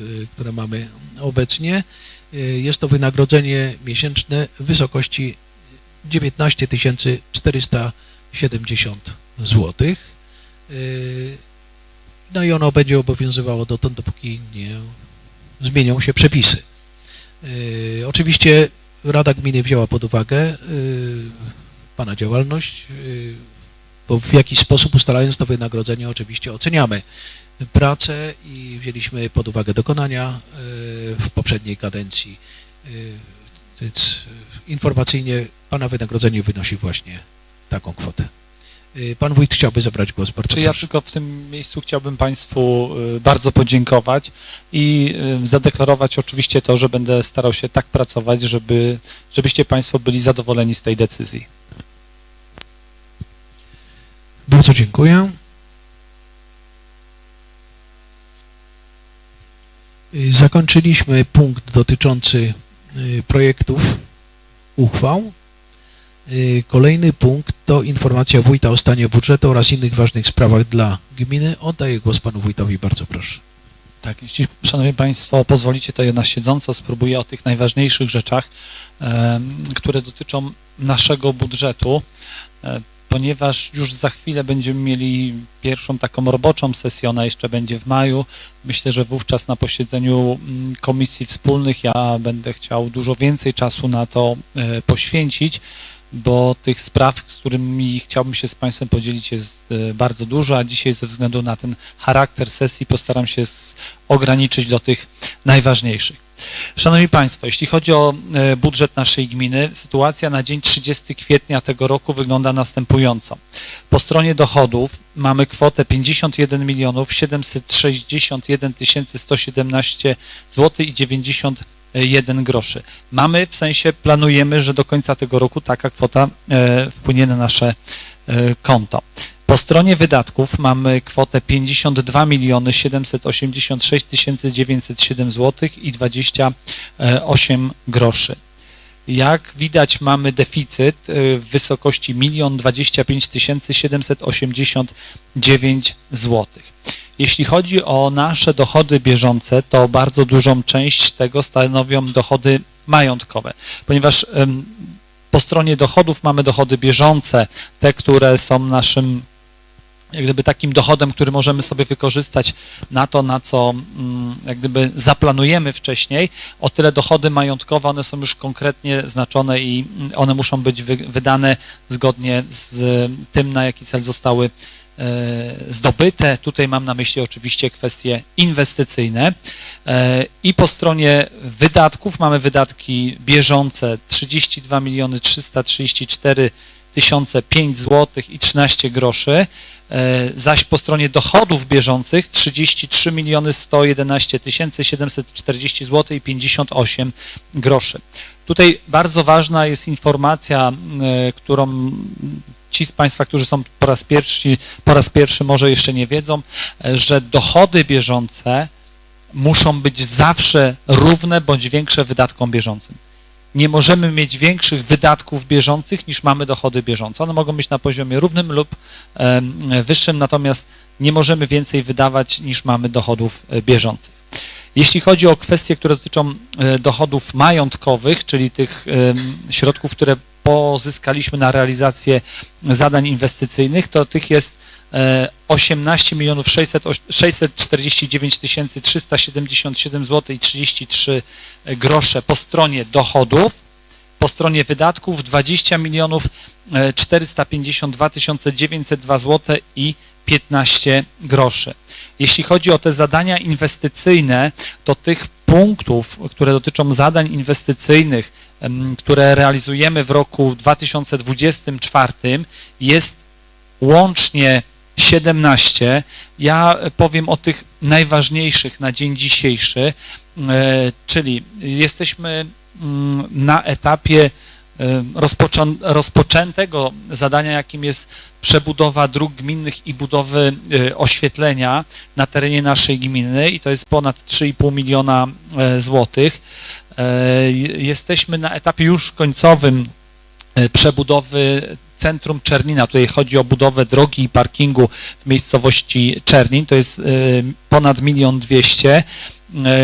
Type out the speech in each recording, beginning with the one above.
y, które mamy obecnie. Y, Jest to wynagrodzenie miesięczne w wysokości 19 470 zł. No i ono będzie obowiązywało dotąd, dopóki nie zmienią się przepisy. Y, Oczywiście Rada Gminy wzięła pod uwagę Pana działalność, bo w jakiś sposób ustalając to wynagrodzenie oczywiście oceniamy pracę i wzięliśmy pod uwagę dokonania y, w poprzedniej kadencji. Y, Więc y, informacyjnie Pana wynagrodzenie wynosi właśnie taką kwotę. Pan Wójt chciałby zabrać głos, bardzo Czy ja proszę. tylko w tym miejscu chciałbym Państwu bardzo podziękować i zadeklarować oczywiście to, że będę starał się tak pracować, żeby, żebyście Państwo byli zadowoleni z tej decyzji. Bardzo dziękuję. Zakończyliśmy punkt dotyczący y, projektów uchwał. Y, Kolejny punkt to informacja wójta o stanie budżetu oraz innych ważnych sprawach dla gminy. Oddaję głos panu wójtowi, bardzo proszę. Tak, jeśli, Szanowni Państwo, pozwolicie, to ja na siedząco spróbuję o tych najważniejszych rzeczach, które dotyczą naszego budżetu, e, ponieważ już za chwilę będziemy mieli pierwszą taką roboczą sesję, ona jeszcze będzie w maju. Myślę, że wówczas na posiedzeniu mm, komisji wspólnych ja będę chciał dużo więcej czasu na to e, poświęcić, bo tych spraw, z którymi chciałbym się z Państwem podzielić jest e, bardzo dużo, a dzisiaj ze względu na ten charakter sesji postaram się ograniczyć do tych najważniejszych. Szanowni Państwo, jeśli chodzi o e, budżet naszej gminy, sytuacja na dzień 30 kwietnia tego roku wygląda następująco. Po stronie dochodów mamy kwotę 51 milionów 761 117 zł i 91 groszy. Mamy, w sensie planujemy, że do końca tego roku taka kwota e, wpłynie na nasze e, konto. Po stronie wydatków mamy kwotę 52 miliony 786 907 zł i 28 groszy. Jak widać mamy deficyt w wysokości 1 25 789 zł. Jeśli chodzi o nasze dochody bieżące, to bardzo dużą część tego stanowią dochody majątkowe, ponieważ po stronie dochodów mamy dochody bieżące, te, które są naszym jak gdyby takim dochodem, który możemy sobie wykorzystać na to, na co mm, jak gdyby zaplanujemy wcześniej, o tyle dochody majątkowe, one są już konkretnie znaczone i mm, one muszą być wy, wydane zgodnie z tym, na jaki cel zostały e, zdobyte. Tutaj mam na myśli oczywiście kwestie inwestycyjne. E, I po stronie wydatków mamy wydatki bieżące 32 miliony 334 tysiące 5 zł i 13 groszy, e, zaś po stronie dochodów bieżących 33 miliony 111 tysięcy 740 zł i 58 groszy. Tutaj bardzo ważna jest informacja, e, którą ci z Państwa, którzy są po raz pierwszy, po raz pierwszy może jeszcze nie wiedzą, e, że dochody bieżące muszą być zawsze równe bądź większe wydatkom bieżącym nie możemy mieć większych wydatków bieżących niż mamy dochody bieżące. One mogą być na poziomie równym lub wyższym, natomiast nie możemy więcej wydawać niż mamy dochodów e, bieżących. Jeśli chodzi o kwestie, które dotyczą e, dochodów majątkowych, czyli tych środków, które pozyskaliśmy na realizację zadań inwestycyjnych, to tych jest e, 18 milionów 600, 649 tysięcy 377 zł i 33 grosze po stronie dochodów, po stronie wydatków 20 milionów e, 452 902 zł i 15 groszy. Jeśli chodzi o te zadania inwestycyjne, to tych punktów, które dotyczą zadań inwestycyjnych, które realizujemy w roku 2024 jest łącznie 17. Ja powiem o tych najważniejszych na dzień dzisiejszy, e, czyli jesteśmy mm, na etapie rozpoczętego zadania, jakim jest przebudowa dróg gminnych i budowy e, oświetlenia na terenie naszej gminy i to jest ponad 3,5 miliona e, złotych. E, Jesteśmy na etapie już końcowym e, przebudowy centrum Czernina. Tutaj chodzi o budowę drogi i parkingu w miejscowości Czernin. To jest ponad milion dwieście.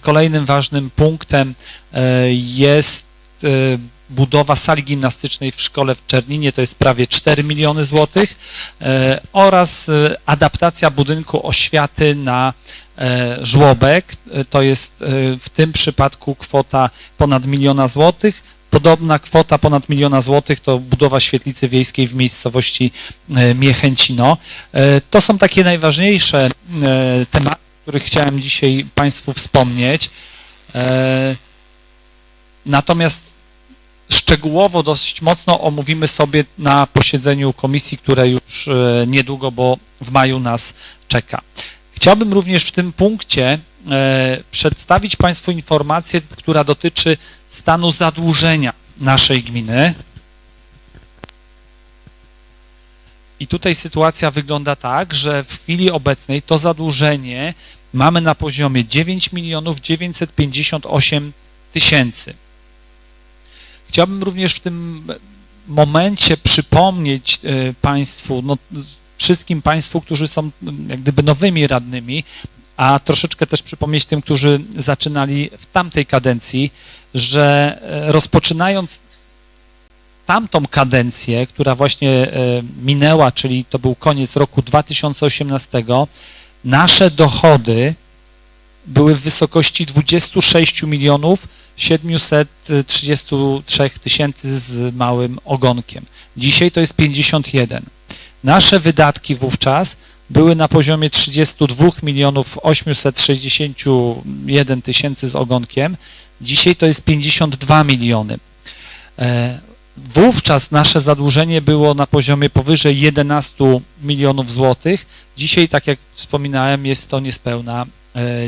kolejnym ważnym punktem jest budowa sali gimnastycznej w szkole w Czerninie, to jest prawie 4 miliony złotych e, oraz e, adaptacja budynku oświaty na e, żłobek, to jest w tym przypadku kwota ponad miliona złotych. Podobna kwota ponad miliona złotych to budowa świetlicy wiejskiej w miejscowości Miechęcino. To są takie najważniejsze tematy, o których chciałem dzisiaj Państwu wspomnieć. Natomiast szczegółowo dosyć mocno omówimy sobie na posiedzeniu komisji, które już e, niedługo, bo w maju nas czeka. Chciałbym również w tym punkcie e, przedstawić Państwu informację, która dotyczy stanu zadłużenia naszej gminy. I tutaj sytuacja wygląda tak, że w chwili obecnej to zadłużenie mamy na poziomie 9 milionów 958 tysięcy. Chciałbym również w tym momencie przypomnieć e, Państwu, no, wszystkim Państwu, którzy są jak gdyby nowymi radnymi, a troszeczkę też przypomnieć tym, którzy zaczynali w tamtej kadencji, że e, rozpoczynając tamtą kadencję, która właśnie e, minęła, czyli to był koniec roku 2018, nasze dochody były w wysokości 26 milionów 733 tysięcy z małym ogonkiem. Dzisiaj to jest 51. Nasze wydatki wówczas były na poziomie 32 milionów 861 tysięcy z ogonkiem. Dzisiaj to jest 52 miliony. E, Wówczas nasze zadłużenie było na poziomie powyżej 11 milionów złotych. Dzisiaj, tak jak wspominałem, jest to niespełna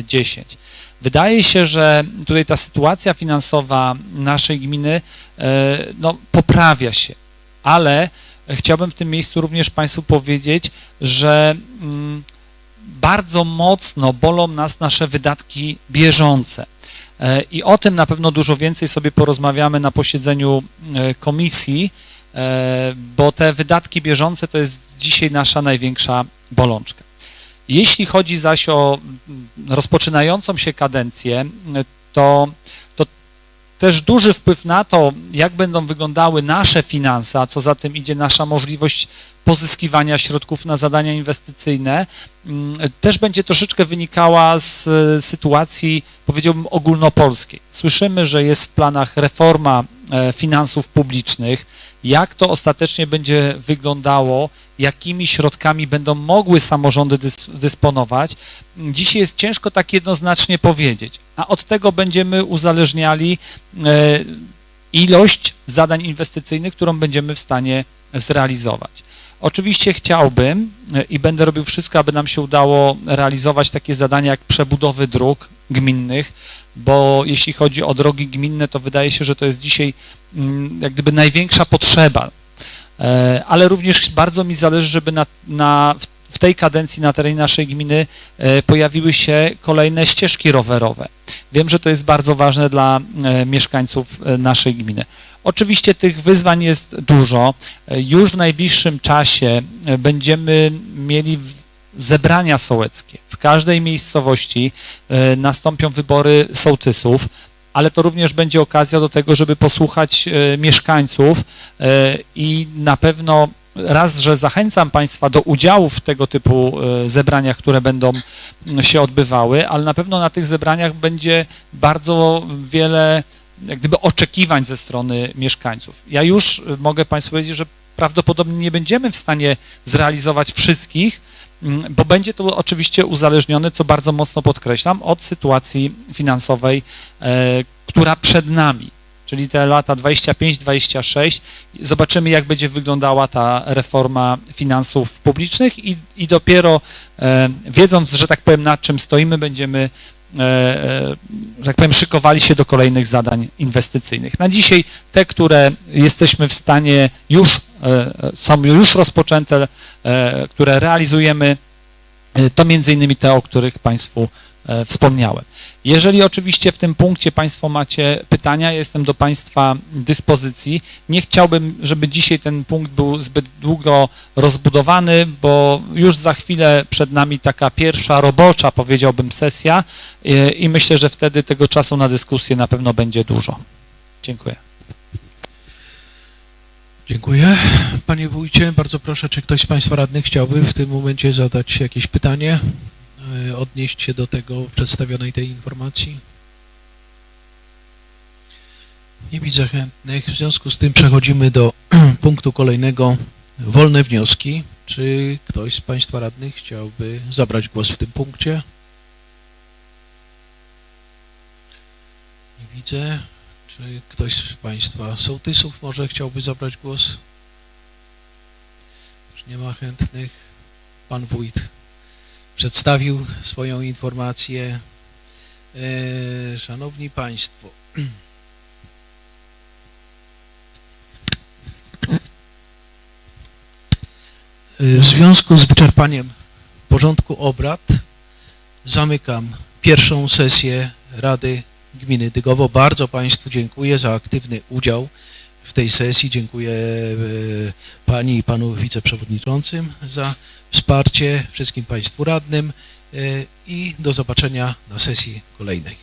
10. Wydaje się, że tutaj ta sytuacja finansowa naszej gminy e, no, poprawia się, ale chciałbym w tym miejscu również Państwu powiedzieć, że mm, bardzo mocno bolą nas nasze wydatki bieżące. E, I o tym na pewno dużo więcej sobie porozmawiamy na posiedzeniu e, komisji, e, bo te wydatki bieżące to jest dzisiaj nasza największa bolączka. Jeśli chodzi zaś o rozpoczynającą się kadencję, to, to też duży wpływ na to, jak będą wyglądały nasze finanse, a co za tym idzie nasza możliwość pozyskiwania środków na zadania inwestycyjne, mm, też będzie troszeczkę wynikała z sytuacji, powiedziałbym, ogólnopolskiej. Słyszymy, że jest w planach reforma e, finansów publicznych. Jak to ostatecznie będzie wyglądało, jakimi środkami będą mogły samorządy dys dysponować, dzisiaj jest ciężko tak jednoznacznie powiedzieć, a od tego będziemy uzależniali e, ilość zadań inwestycyjnych, którą będziemy w stanie zrealizować. Oczywiście chciałbym e, i będę robił wszystko, aby nam się udało realizować takie zadania jak przebudowy dróg gminnych, bo jeśli chodzi o drogi gminne, to wydaje się, że to jest dzisiaj mm, jak gdyby największa potrzeba. E, Ale również bardzo mi zależy, żeby na, na, w tej kadencji na terenie naszej gminy e, pojawiły się kolejne ścieżki rowerowe. Wiem, że to jest bardzo ważne dla e, mieszkańców naszej gminy. Oczywiście tych wyzwań jest dużo. Już w najbliższym czasie będziemy mieli zebrania sołeckie. W każdej miejscowości nastąpią wybory sołtysów, ale to również będzie okazja do tego, żeby posłuchać e, mieszkańców e, i na pewno raz, że zachęcam Państwa do udziału w tego typu e, zebraniach, które będą się odbywały, ale na pewno na tych zebraniach będzie bardzo wiele jak gdyby oczekiwań ze strony mieszkańców. Ja już mogę Państwu powiedzieć, że prawdopodobnie nie będziemy w stanie zrealizować wszystkich, bo będzie to oczywiście uzależnione, co bardzo mocno podkreślam, od sytuacji finansowej, e, która przed nami, czyli te lata 25-26. Zobaczymy, jak będzie wyglądała ta reforma finansów publicznych i, i dopiero e, wiedząc, że tak powiem, nad czym stoimy, będziemy e, że tak powiem, szykowali się do kolejnych zadań inwestycyjnych. Na dzisiaj te, które jesteśmy w stanie już, są już rozpoczęte, e, które realizujemy, e, to między innymi te, o których Państwu e, wspomniałem. Jeżeli oczywiście w tym punkcie Państwo macie pytania, jestem do Państwa dyspozycji. Nie chciałbym, żeby dzisiaj ten punkt był zbyt długo rozbudowany, bo już za chwilę przed nami taka pierwsza robocza, powiedziałbym, sesja e, i myślę, że wtedy tego czasu na dyskusję na pewno będzie dużo. Dziękuję. Dziękuję. Panie wójcie, bardzo proszę, czy ktoś z Państwa radnych chciałby w tym momencie zadać jakieś pytanie, e, odnieść się do tego przedstawionej tej informacji? Nie widzę chętnych. W związku z tym przechodzimy do punktu kolejnego. Wolne wnioski. Czy ktoś z Państwa radnych chciałby zabrać głos w tym punkcie? Nie widzę. Czy ktoś z Państwa sołtysów może chciałby zabrać głos? Już nie ma chętnych. Pan wójt przedstawił swoją informację. E, Szanowni Państwo, E, w związku z wyczerpaniem porządku obrad zamykam pierwszą sesję Rady Gminy Dygowo. Bardzo Państwu dziękuję za aktywny udział w tej sesji. Dziękuję e, Pani i Panu Wiceprzewodniczącym za wsparcie, wszystkim Państwu radnym e, i do zobaczenia na sesji kolejnej.